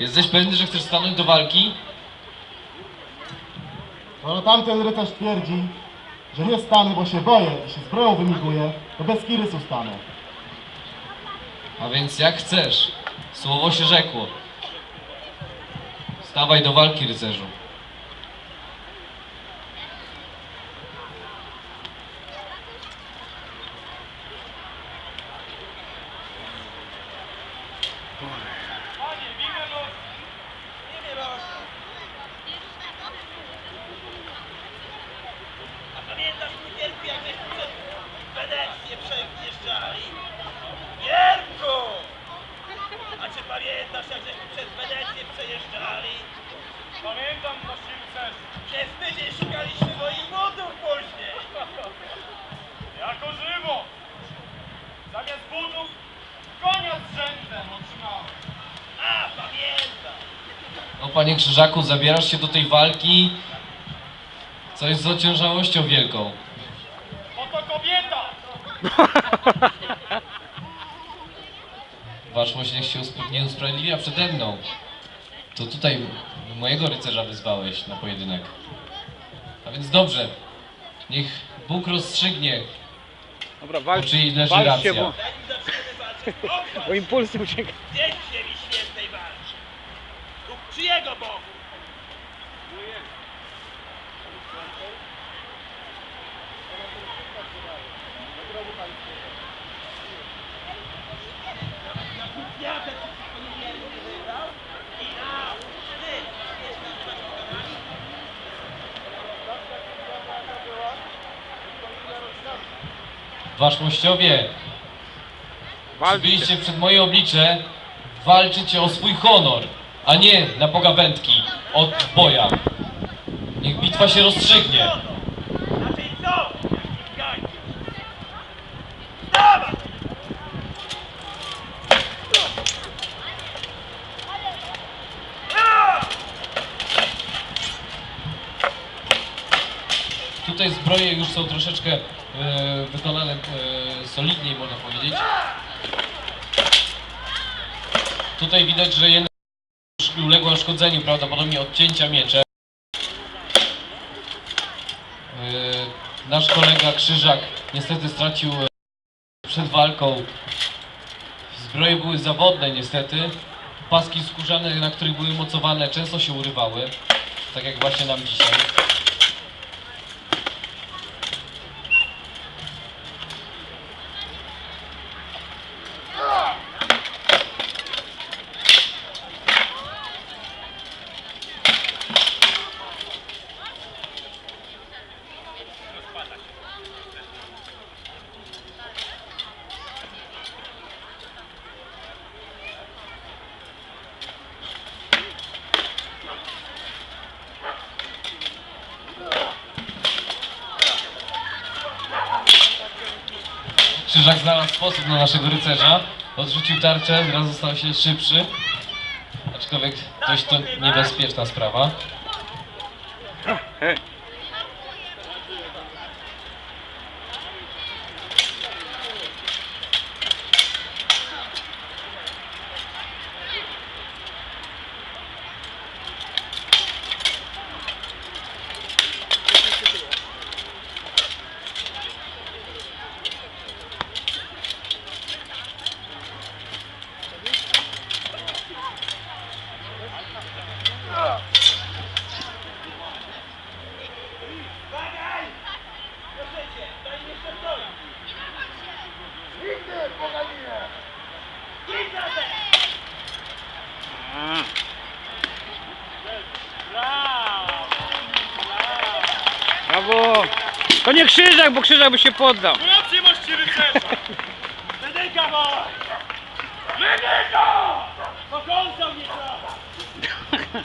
Jesteś pewny, że chcesz stanąć do walki? Skoro tamten rycerz twierdzi, że nie stanę, bo się boję i się zbroją wymiguję, to bez kirysu stanę. A więc jak chcesz. Słowo się rzekło. Stawaj do walki, rycerzu. A pamiętasz jak żeśmy przez Wenecję przejeżdżali? Gierku! A czy pamiętasz, jak żeśmy przez Wenecję przejeżdżali? Pamiętam rycerz. Przez tydzień szukaliśmy moich butów później! Jako żywo. Zamiast butów konia z rzędem otrzymałem. A, pamiętam! O panie Krzyżaku, zabierasz się do tej walki. Coś z ociężałością wielką. Oto kobieta. Waszmość niech się nie usprawiedliwia przede mną. To tutaj mojego rycerza wyzwałeś na pojedynek. A więc dobrze. Niech Bóg rozstrzygnie, Dobra, walcz, czyjej leży walczcie, racja. bo, walczyć, pochwal bo impulsy uciekają. gdzieś ziemi świętej walczy! Lub czyjego Bogu? Waszmościowie, Walczcie. byliście przed moje oblicze walczyć o swój honor, a nie na pogawędki od boja. Niech bitwa się rozstrzygnie. Tutaj zbroje już są troszeczkę e, wykonane e, solidniej, można powiedzieć. Tutaj widać, że jedna uległa uszkodzeniu, prawdopodobnie odcięcia miecze. E, nasz kolega Krzyżak niestety stracił e, przed walką. Zbroje były zawodne niestety. Paski skórzane, na których były mocowane, często się urywały. Tak jak właśnie nam dzisiaj. Krzyżak znalazł sposób na naszego rycerza. Odrzucił tarczę, zrazu stał się szybszy. Aczkolwiek dość to niebezpieczna sprawa. To nie krzyżak, bo krzyżak by się poddał. Bracie masz cię wyprzedzać! Medyka ma! Medyka! Do końca mnie trzeba!